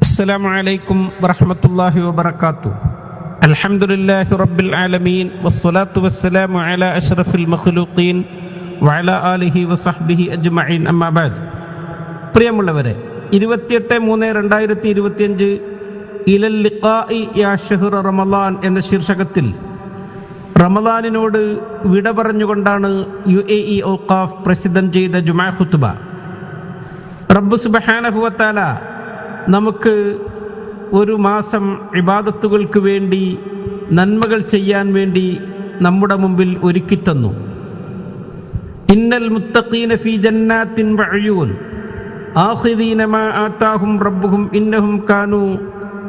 السلام عليكم ورحمة الله وبركاته الحمد لله رب العالمين والصلاة والسلام على أشرف المخلوقين وعلى آله وصحبه أجمعين أما بعد പ്രിയമുള്ളവരെ ഇരുപത്തിയെട്ട് മൂന്ന് രണ്ടായിരത്തി ഇരുപത്തിയഞ്ച് ഇലൽ ലിഖാഇ യാ ഷഹ്റ റമലാൻ എന്ന ശീർഷകത്തിൽ റമലാനിനോട് വിട പറഞ്ഞുകൊണ്ടാണ് യു എ ഇ ഔഖാഫ് പ്രസിദ്ധം ചെയ്ത ജുമാ ഖുത്ബ റബ്ബ് സുബഹാനഹുവത്താല നമുക്ക് ഒരു മാസം ഇബാദത്തുകൾക്ക് വേണ്ടി നന്മകൾ ചെയ്യാൻ വേണ്ടി നമ്മുടെ മുമ്പിൽ ഒരുക്കിത്തന്നു ഇന്നൽ മുത്തഖീന ഫീ ജന്നാത്തിൻ വഅയൂൻ. ആഖിദീന മാ ആതാഹും റബ്ബുഹും ഇന്നഹും കാനൂ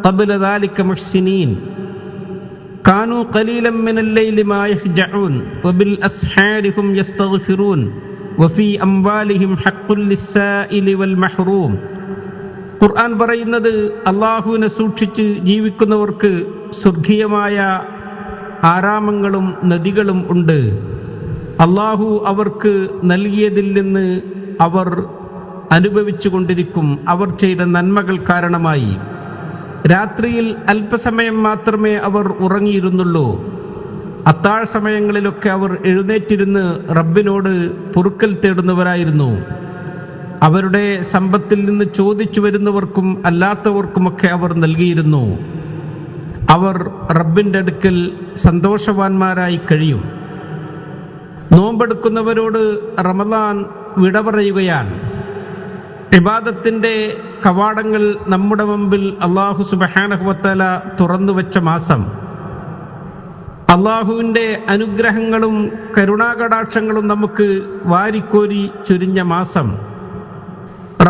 ഖബല ദാലിക മുഹ്സിനീൻ. കാനൂ ഖലീലൻ മിനൽ ലൈലി മാ യഹ്ജഊൻ. വബിൽ അസ്ഹാരിഹും യസ്തഗ്ഫിറൂൻ. വഫീ അംവാലിഹിം ഹഖ്ഖുൽ ലിസ്സായിലി വൽ മഹ്റൂം. ഖുർആൻ പറയുന്നത് അള്ളാഹുവിനെ സൂക്ഷിച്ച് ജീവിക്കുന്നവർക്ക് സ്വർഗീയമായ ആരാമങ്ങളും നദികളും ഉണ്ട്. അള്ളാഹു അവർക്ക് നൽകിയതിൽ നിന്ന് അവർ അനുഭവിച്ചു കൊണ്ടിരിക്കും അവർ ചെയ്ത നന്മകൾ കാരണമായി. രാത്രിയിൽ അല്പസമയം മാത്രമേ അവർ ഉറങ്ങിയിരുന്നുള്ളൂ. അത്താഴ സമയങ്ങളിലൊക്കെ അവർ എഴുന്നേറ്റിരുന്ന് റബ്ബിനോട് പൊറുക്കൽ തേടുന്നവരായിരുന്നു. അവരുടെ സമ്പത്തിൽ നിന്ന് ചോദിച്ചു വരുന്നവർക്കും അല്ലാത്തവർക്കുമൊക്കെ അവർ നൽകിയിരുന്നു. അവർ റബ്ബിന്റെ അടുക്കൽ സന്തോഷവാന്മാരായി കഴിയും. നോമ്പെടുക്കുന്നവരോട് റമദാൻ വിട പറയുകയാണ്. ഇബാദത്തിന്റെ കവാടങ്ങൾ നമ്മുടെ മുമ്പിൽ അള്ളാഹു സുബഹാനഹുവത്തല തുറന്നു വെച്ച മാസം. അള്ളാഹുവിന്റെ അനുഗ്രഹങ്ങളും കരുണാകടാക്ഷങ്ങളും നമുക്ക് വാരിക്കോരി ചുരിഞ്ഞ മാസം.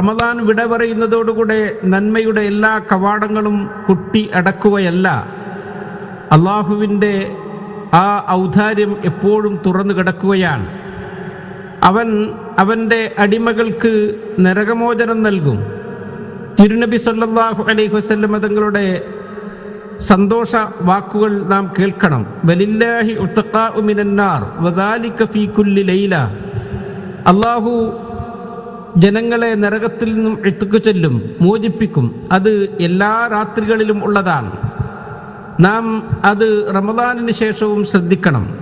റമദാൻ വിട പറയുന്നതോടുകൂടെ നന്മയുടെ എല്ലാ കവാടങ്ങളും കുട്ടി അടക്കുകയല്ല. അള്ളാഹുവിന്റെ ആ ഔദാര്യം എപ്പോഴും തുറന്നു കിടക്കുകയാണ്. അവൻ അവന്റെ അടിമകൾക്ക് നരകമോചനം നൽകും. തിരുനബി സല്ലാഹു അലൈഹി വസല്ലം തങ്ങളുടെ സന്തോഷ വാക്കുകൾ നാം കേൾക്കണം. വലില്ലാഹി ഉത്തഖാഉ മിനന്നാർ വദാലിക ഫീ കുല്ലി ലൈല അല്ലാഹു ജനങ്ങളെ നരകത്തിൽ നിന്നും എത്തുക്കു ചൊല്ലും മോചിപ്പിക്കും. അത് എല്ലാ രാത്രികളിലും ഉള്ളതാണ്. നാം അത് റമദാനിന് ശേഷവും ശ്രദ്ധിക്കണം.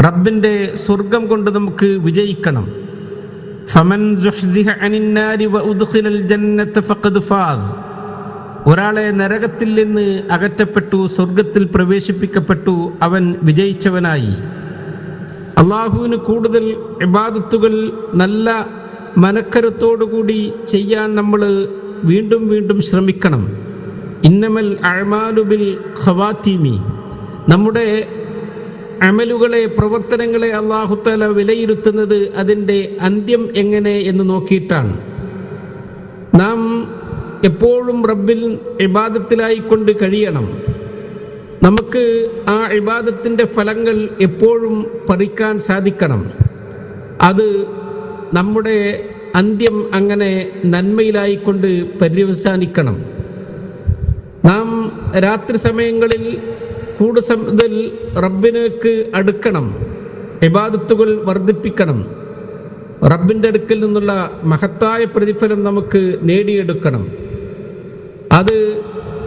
റബ്ബിന്റെ സ്വർഗം കൊണ്ട് നമുക്ക് വിജയിക്കണം. ഫമൻ ഫാസ്. ഒരാളെ നരകത്തിൽ നിന്ന് അകറ്റപ്പെട്ടു സ്വർഗത്തിൽ പ്രവേശിപ്പിക്കപ്പെട്ടു അവൻ വിജയിച്ചവനായി. അള്ളാഹുവിന് കൂടുതൽ ഇബാദത്തുകൾ നല്ല മനക്കരുത്തോടുകൂടി ചെയ്യാൻ നമ്മൾ വീണ്ടും വീണ്ടും ശ്രമിക്കണം. ഇന്നമൽ അഴമാലുബിൽ ഖവാത്തീമി. നമ്മുടെ അമലുകളെ പ്രവർത്തനങ്ങളെ അള്ളാഹുത്തല വിലയിരുത്തുന്നത് അതിന്റെ അന്ത്യം എങ്ങനെ എന്ന് നോക്കിയിട്ടാണ്. നാം എപ്പോഴും റബ്ബിൽ ഇബാദത്തിലായിക്കൊണ്ട് കഴിയണം. നമുക്ക് ആ ഇബാദത്തിന്റെ ഫലങ്ങൾ എപ്പോഴും പറിക്കാൻ സാധിക്കണം. അത് നമ്മുടെ അന്ത്യം അങ്ങനെ നന്മയിലായിക്കൊണ്ട് പര്യവസാനിക്കണം. നാം രാത്രി സമയങ്ങളിൽ കൂടുതൽ റബ്ബിനേക്ക് അടുക്കണം. ഇബാദത്തുകൾ വർദ്ധിപ്പിക്കണം. റബ്ബിന്റെ അടുക്കൽ നിന്നുള്ള മഹത്തായ പ്രതിഫലം നമുക്ക് നേടിയെടുക്കണം. അത്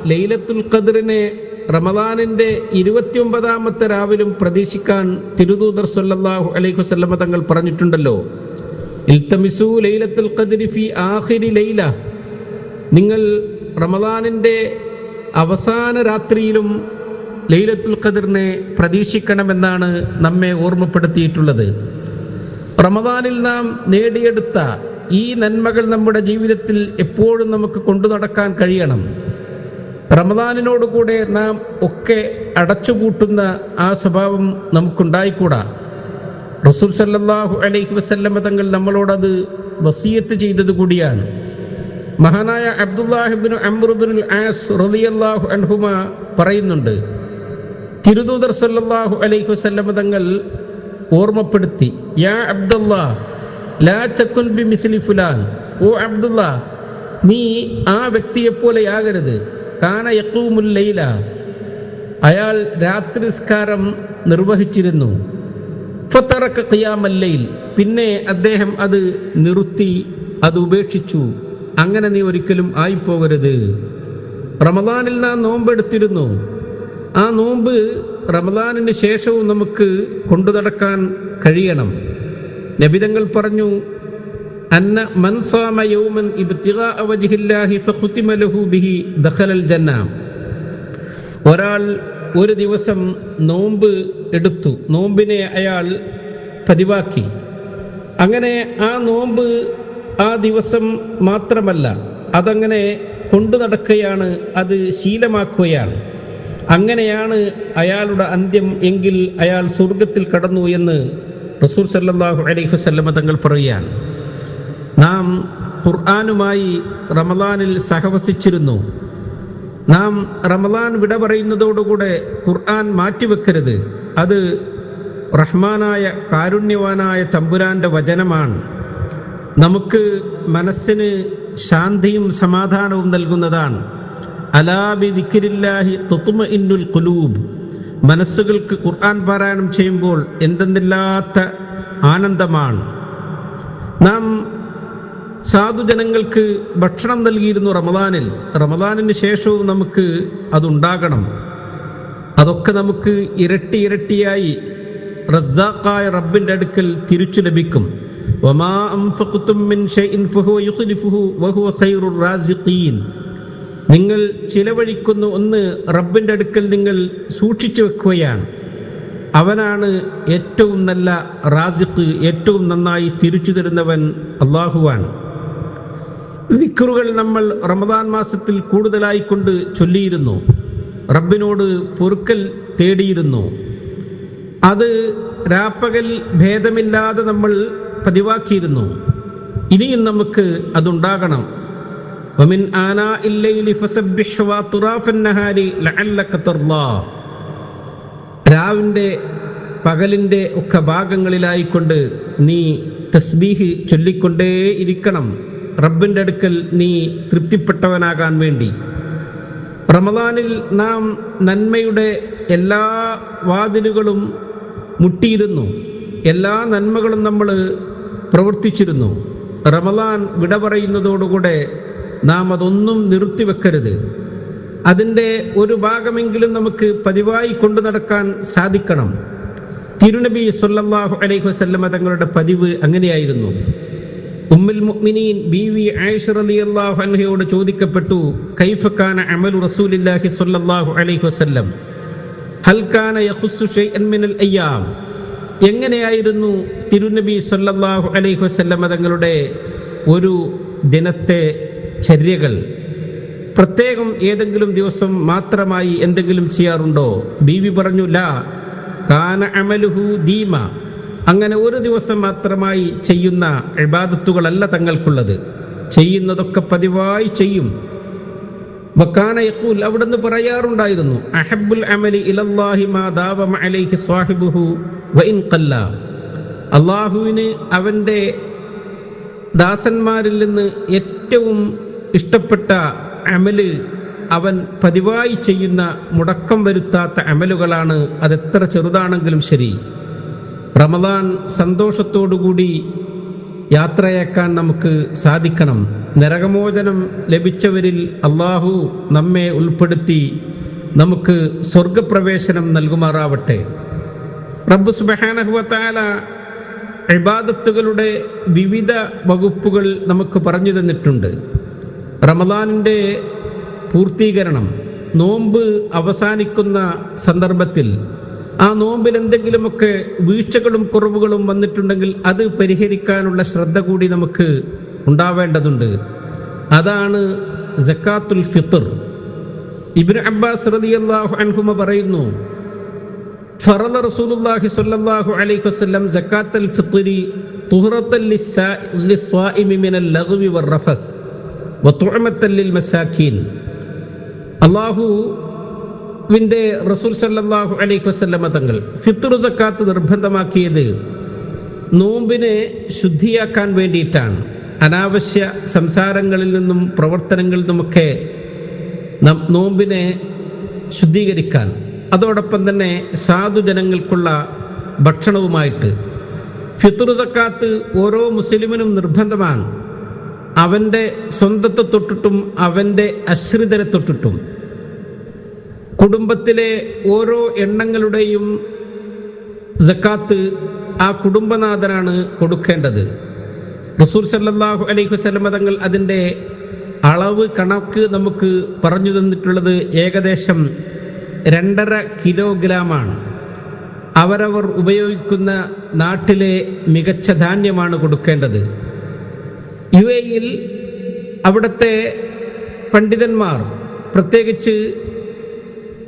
ലൈലത്തുൽ ഖദറിനെ റമദാനിന്റെ ഇരുപത്തിയൊമ്പതാമത്തെ രാവിലും പ്രതീക്ഷിക്കാൻ തിരുദൂതർ സല്ലാഹു അലൈഹി വസല്ലമ തങ്ങൾ പറഞ്ഞിട്ടുണ്ടല്ലോ. ലൈലത്തുൽ ആഖിരി ലൈല. നിങ്ങൾ റമദാനിന്റെ അവസാന രാത്രിയിലും ലൈലത്തുൽ ഖദറിനെ പ്രതീക്ഷിക്കണമെന്നാണ് നമ്മെ ഓർമ്മപ്പെടുത്തിയിട്ടുള്ളത്. റമദാനിൽ നാം നേടിയെടുത്ത ഈ നന്മകൾ നമ്മുടെ ജീവിതത്തിൽ എപ്പോഴും നമുക്ക് കൊണ്ടു നടക്കാൻ കഴിയണം. റമദാനിനോടുകൂടെ നാം ഒക്കെ അടച്ചുപൂട്ടുന്ന ആ സ്വഭാവം നമുക്കുണ്ടായിക്കൂടാ. റസൂൽ സല്ലാഹു അലൈഹി വസല്ലമ തങ്ങൾ നമ്മളോടത് വസീയത്ത് ചെയ്തത് കൂടിയാണ്. മഹാനായ അബ്ദുല്ലാഹിബിൻ അമ്രുബിൻ ആസ് റളിയല്ലാഹു അൻഹുമ പറയുന്നുണ്ട് തിരുദൂതർ സല്ലാഹു അലൈഹി വസല്ലമ തങ്ങൾ ഓർമ്മപ്പെടുത്തി യാ അബ്ദുല്ലാ ലാ തക്കുൻ ബി മിസ്ലി ഫുലാൻ ഓ അബ്ദുല്ലാ നീ ആ വ്യക്തിയെപ്പോലെയാകരുത് കാന യക്കൂമുല്ലയില ലൈല അയാൾ രാത്രിസ്കാരം നിർവഹിച്ചിരുന്നു. ഫത്തറക്ക ഖിയാമല്ലയിൽ. പിന്നെ അദ്ദേഹം അത് നിർത്തി അത് ഉപേക്ഷിച്ചു. അങ്ങനെ നീ ഒരിക്കലും ആയിപ്പോകരുത്. റമദാനിൽ നാം നോമ്പെടുത്തിരുന്നു. ആ നോമ്പ് റമദാനിന് ശേഷവും നമുക്ക് കൊണ്ടു നടക്കാൻ കഴിയണം. നബിതങ്ങൾ പറഞ്ഞു അന്ന മൻസാമ യൗമൻ ഇബ്തിഗാ വജ്ഹില്ലാഹി ഫഖുതിമ ലഹു ബിഹി ദഖലൽ ജന്ന. ഒരാൾ ഒരു ദിവസം നോമ്പ് എടുത്തു. നോമ്പിനെ അയാൾ പതിവാക്കി. അങ്ങനെ ആ നോമ്പ് ആ ദിവസം മാത്രമല്ല അതങ്ങനെ കൊണ്ടു നടക്കുകയാണ് അത് ശീലമാക്കുകയാണ്. അങ്ങനെയാണ് അയാളുടെ അന്ത്യം എങ്കിൽ അയാൾ സ്വർഗത്തിൽ കടന്നു എന്ന് റസൂൽ സല്ലാഹു അലൈഹി വസല്ലമ തങ്ങൾ പറയുകയാണ്. നാം ഖുർആാനുമായി റമദാനിൽ സഹവസിച്ചിരുന്നു. നാം റമദാൻ വിട പറയുന്നതോടുകൂടെ ഖുർആൻ മാറ്റിവെക്കരുത്. അത് റഹ്മാനായ കാരുണ്യവാനായ തമ്പുരാന്റെ വചനമാണ്. നമുക്ക് മനസ്സിന് ശാന്തിയും സമാധാനവും നൽകുന്നതാണ്. അലാബി ദിക്കിരില്ലാഹി തുത്തുമ ഇന്നുൽ കുലൂബ് മനസ്സുകൾക്ക് ഖുർആൻ പാരായണം ചെയ്യുമ്പോൾ എന്തെന്നില്ലാത്ത ആനന്ദമാണ്. നാം സാധുജനങ്ങൾക്ക് ഭക്ഷണം നൽകിയിരുന്നു റമദാനിൽ. റമദാനിന് ശേഷവും നമുക്ക് അതുണ്ടാകണം. അതൊക്കെ നമുക്ക് ഇരട്ടി ഇരട്ടിയായി റസ്സാക്കായ റബ്ബിന്റെ അടുക്കൽ തിരിച്ചു ലഭിക്കും. നിങ്ങൾ ചിലവഴിക്കുന്ന ഒന്ന് റബ്ബിന്റെ അടുക്കൽ നിങ്ങൾ സൂക്ഷിച്ചു വെക്കുകയാണ്. അവനാണ് ഏറ്റവും നല്ല റാസിഖ് ഏറ്റവും നന്നായി തിരിച്ചു തരുന്നവൻ അള്ളാഹുവാണ് ദിക്കറുകൾ നമ്മൾ റമദാൻ മാസത്തിൽ കൂടുതലായി കൊണ്ട് ചൊല്ലിയിരുന്നു. റബ്ബിനോട് പൊറുക്കൽ തേടിയിരുന്നു. അത് രാപ്പകൽ ഭേദമില്ലാതെ നമ്മൾ പതിവാക്കിയിരുന്നു. ഇനിയും നമുക്ക് അതുണ്ടാകണം. വമിൻ ആനാ രാവിന്റെ പകലിന്റെ ഒക്കെ ഭാഗങ്ങളിലായിക്കൊണ്ട് നീ തസ്ബീഹ് ചൊല്ലിക്കൊണ്ടേ ഇരിക്കണം റബ്ബിന്റെ അടുക്കൽ നീ തൃപ്തിപ്പെട്ടവനാകാൻ വേണ്ടി. റമദാനിൽ നാം നന്മയുടെ എല്ലാ വാതിലുകളും മുട്ടിയിരുന്നു. എല്ലാ നന്മകളും നമ്മൾ പ്രവർത്തിച്ചിരുന്നു. റമദാൻ വിട പറയുന്നതോടുകൂടെ നാം അതൊന്നും നിർത്തിവെക്കരുത്. അതിന്റെ ഒരു ഭാഗമെങ്കിലും നമുക്ക് പതിവായി കൊണ്ടു നടക്കാൻ സാധിക്കണം. തിരുനബി സല്ലാഹു അലൈഹി വസല്ലമ തങ്ങളുടെ പതിവ് അങ്ങനെയായിരുന്നു. ഉമ്മുൽ മുഅ്മിനീൻ ബീവി ആയിഷ റളിയല്ലാഹു അൻഹയോട് ചോദിക്കപ്പെട്ടു കൈഫ കാന അമലു റസൂലില്ലാഹി സ്വല്ലല്ലാഹു അലൈഹി വസല്ലം? ഹൽ കാന യഖുസ്സു ഷൈഅൻ മിനൽ അയ്യാം? എങ്ങനെയായിരുന്നു തിരുനബി സല്ലല്ലാഹു അലൈഹി വസല്ലം തങ്ങളുടെ ഒരു ദിനത്തെ ചര്യകൾ? പ്രത്യേകം ഏതെങ്കിലും ദിവസം മാത്രമായി എന്തെങ്കിലും ചെയ്യാറുണ്ടോ? ബീവി പറഞ്ഞു ലാ കാന അമലുഹു ദീമ. അങ്ങനെ ഒരു ദിവസം മാത്രമായി ചെയ്യുന്ന ഇബാദത്തുകളല്ല തങ്ങൾക്കുള്ളത്. ചെയ്യുന്നതൊക്കെ പതിവായി ചെയ്യും. വക്കാന യക്കൂൽ അവിടുന്ന് പറയാറുണ്ടായിരുന്നു ദാവമ അലൈഹി അള്ളാഹുവിന് അവന്റെ ദാസന്മാരിൽ നിന്ന് ഏറ്റവും ഇഷ്ടപ്പെട്ട അമൽ അവൻ പതിവായി ചെയ്യുന്ന മുടക്കം വരുത്താത്ത അമലുകളാണ് അതെത്ര ചെറുതാണെങ്കിലും ശരി. റമദാൻ സന്തോഷത്തോടുകൂടി യാത്രയാക്കാൻ നമുക്ക് സാധിക്കണം. നരകമോചനം ലഭിച്ചവരിൽ അള്ളാഹു നമ്മെ ഉൾപ്പെടുത്തി നമുക്ക് സ്വർഗപ്രവേശനം നൽകുമാറാവട്ടെ. റബ്ബ് സുബഹാനഹുവത്താല ഇബാദത്തുകളുടെ വിവിധ വകുപ്പുകൾ നമുക്ക് പറഞ്ഞു തന്നിട്ടുണ്ട്. റമദാനിന്റെ പൂർത്തീകരണം നോമ്പ് അവസാനിക്കുന്ന സന്ദർഭത്തിൽ ആ നോമ്പിൽ എന്തെങ്കിലുമൊക്കെ വീഴ്ചകളും കുറവുകളും വന്നിട്ടുണ്ടെങ്കിൽ അത് പരിഹരിക്കാനുള്ള ശ്രദ്ധ കൂടി നമുക്ക് ഉണ്ടാവേണ്ടതുണ്ട്. അതാണ് ജക്കാത്തുൽ ഫിത്തർ ഇബിൻ അബ്ബാസ് റളിയല്ലാഹു അൻഹുമ പറയുന്നു ഫറദ റസൂലുള്ളാഹി സ്വല്ലല്ലാഹു അലൈഹി വസല്ലം സക്കാത്തൽ ഫിത്രി തുഹറത്തൻ ലിസ്സായിമി മിനൽ ലഗ്വി വറഫത്ത് വതുഅമത്തൽ ലിൽ മസാക്കീൻ അല്ലാഹുവിന്റെ റസൂൽ സല്ലാഹു അലൈഹി വസല്ലമ തങ്ങൾ ഫിത്തുറു സക്കാത്ത് നിർബന്ധമാക്കിയത് നോമ്പിനെ ശുദ്ധിയാക്കാൻ വേണ്ടിയിട്ടാണ്. അനാവശ്യ സംസാരങ്ങളിൽ നിന്നും പ്രവർത്തനങ്ങളിൽ നിന്നുമൊക്കെ നോമ്പിനെ ശുദ്ധീകരിക്കാൻ. അതോടൊപ്പം തന്നെ സാധുജനങ്ങൾക്കുള്ള ഭക്ഷണവുമായിട്ട്. ഫിത്തുറു സക്കാത്ത് ഓരോ മുസ്ലിമിനും നിർബന്ധമാണ്. അവന്റെ സ്വന്തത്തെ തൊട്ടിട്ടും അവന്റെ അശ്രിതരെ തൊട്ടിട്ടും. കുടുംബത്തിലെ ഓരോ എണ്ണങ്ങളുടെയും ജക്കാത്ത് ആ കുടുംബനാഥനാണ് കൊടുക്കേണ്ടത്. റസൂൽ സല്ലാഹു അലൈഹി വസല്ലമ തങ്ങൾ അതിന്റെ അളവ് കണക്ക് നമുക്ക് പറഞ്ഞു തന്നിട്ടുള്ളത് ഏകദേശം രണ്ടര കിലോഗ്രാമാണ്. അവരവർ ഉപയോഗിക്കുന്ന നാട്ടിലെ മികച്ച ധാന്യമാണ് കൊടുക്കേണ്ടത്. യു എയിൽ അവിടുത്തെ പണ്ഡിതന്മാർ പ്രത്യേകിച്ച്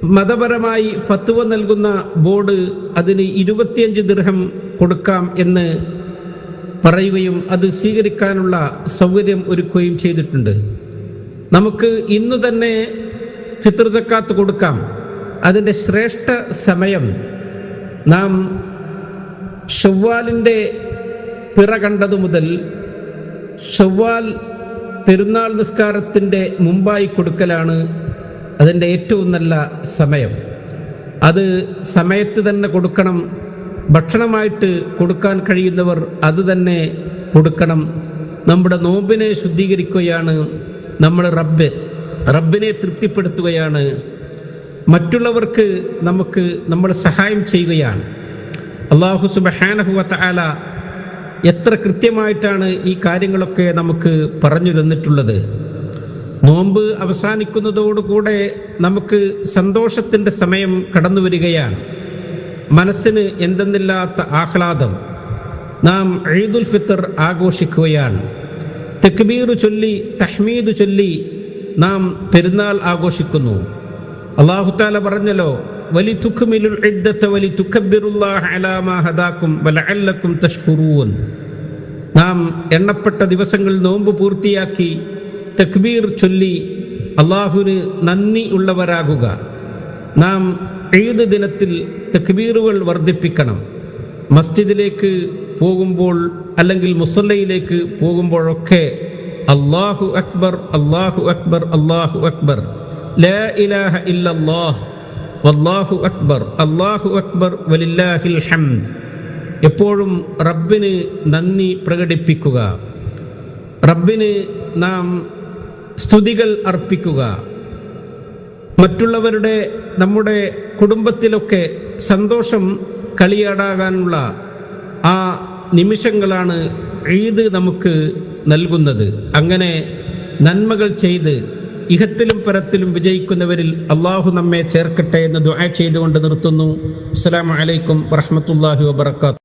മതപരമായി ഫത്തുവ നൽകുന്ന ബോർഡ് അതിന് ഇരുപത്തിയഞ്ച് ദൃഹം കൊടുക്കാം എന്ന് പറയുകയും അത് സ്വീകരിക്കാനുള്ള സൗകര്യം ഒരുക്കുകയും ചെയ്തിട്ടുണ്ട്. നമുക്ക് ഇന്ന് തന്നെ ഫിത്തർ ജക്കാത്ത് കൊടുക്കാം. അതിന്റെ ശ്രേഷ്ഠ സമയം നാം ഷവ്വാലിന്റെ പിറ കണ്ടതു മുതൽ ഷവ്വാൽ പെരുന്നാൾ നിസ്കാരത്തിന്റെ മുമ്പായി കൊടുക്കലാണ് അതിന്റെ ഏറ്റവും നല്ല സമയം. അത് സമയത്ത് തന്നെ കൊടുക്കണം ഭക്ഷണമായിട്ട് കൊടുക്കാൻ കഴിയുന്നവർ അത് തന്നെ കൊടുക്കണം. നമ്മുടെ നോമ്പിനെ ശുദ്ധീകരിക്കുകയാണ് നമ്മൾ റബ്ബ്. റബ്ബിനെ തൃപ്തിപ്പെടുത്തുകയാണ്. മറ്റുള്ളവർക്ക് നമുക്ക് നമ്മൾ സഹായം ചെയ്യുകയാണ്. അള്ളാഹു സുബഹാനഹുവത്ത ആല എത്ര കൃത്യമായിട്ടാണ് ഈ കാര്യങ്ങളൊക്കെ നമുക്ക് പറഞ്ഞു തന്നിട്ടുള്ളത്. നോമ്പ് അവസാനിക്കുന്നതോടുകൂടെ നമുക്ക് സന്തോഷത്തിന്റെ സമയം കടന്നു വരികയാണ്. മനസ്സിന് എന്തെന്നില്ലാത്ത ആഹ്ലാദം. നാം ഈദുൽ ഫിത്തർ ആഘോഷിക്കുകയാണ്. തെക്ബീർ ചൊല്ലി തഹ്മീദ് ചൊല്ലി നാം പെരുന്നാൾ ആഘോഷിക്കുന്നു. അള്ളാഹുത്താല പറഞ്ഞല്ലോ വലി തുഖ്മിലുൽ വലി തുക്കബ്ബിറുല്ലാഹ നാം എണ്ണപ്പെട്ട ദിവസങ്ങൾ നോമ്പ് പൂർത്തിയാക്കി തക്ബീർ ചൊല്ലി അള്ളാഹുവിന് നന്ദി ഉള്ളവരാകുക. നാം ഈദ് ദിനത്തിൽ തക്ബീറുകൾ വർദ്ധിപ്പിക്കണം. മസ്ജിദിലേക്ക് പോകുമ്പോൾ അല്ലെങ്കിൽ മുസല്ലയിലേക്ക് പോകുമ്പോഴൊക്കെ അള്ളാഹു അക്ബർ അള്ളാഹു അക്ബർ അള്ളാഹു അക്ബർ. ലാ ഇലാഹ ഇല്ലല്ലാഹ് വല്ലാഹു അക്ബർ അള്ളാഹു അക്ബർ വലില്ലാഹിൽ ഹംദ്. എപ്പോഴും റബ്ബിന് നന്ദി പ്രകടിപ്പിക്കുക. റബ്ബിന് നാം സ്തുതികൾ അർപ്പിക്കുക. മറ്റുള്ളവരുടെ നമ്മുടെ കുടുംബത്തിലൊക്കെ സന്തോഷം കളിയാടാകാനുള്ള ആ നിമിഷങ്ങളാണ് ഈദ് നമുക്ക് നൽകുന്നത്. അങ്ങനെ നന്മകൾ ചെയ്ത് ഇഹത്തിലും പരത്തിലും വിജയിക്കുന്നവരിൽ അള്ളാഹു നമ്മെ ചേർക്കട്ടെ എന്ന് ദുആ ചെയ്തുകൊണ്ട് നിർത്തുന്നു. അസ്സലാമു അലൈക്കും വറഹ്മത്തുള്ളാഹി വബറകാതുഹു.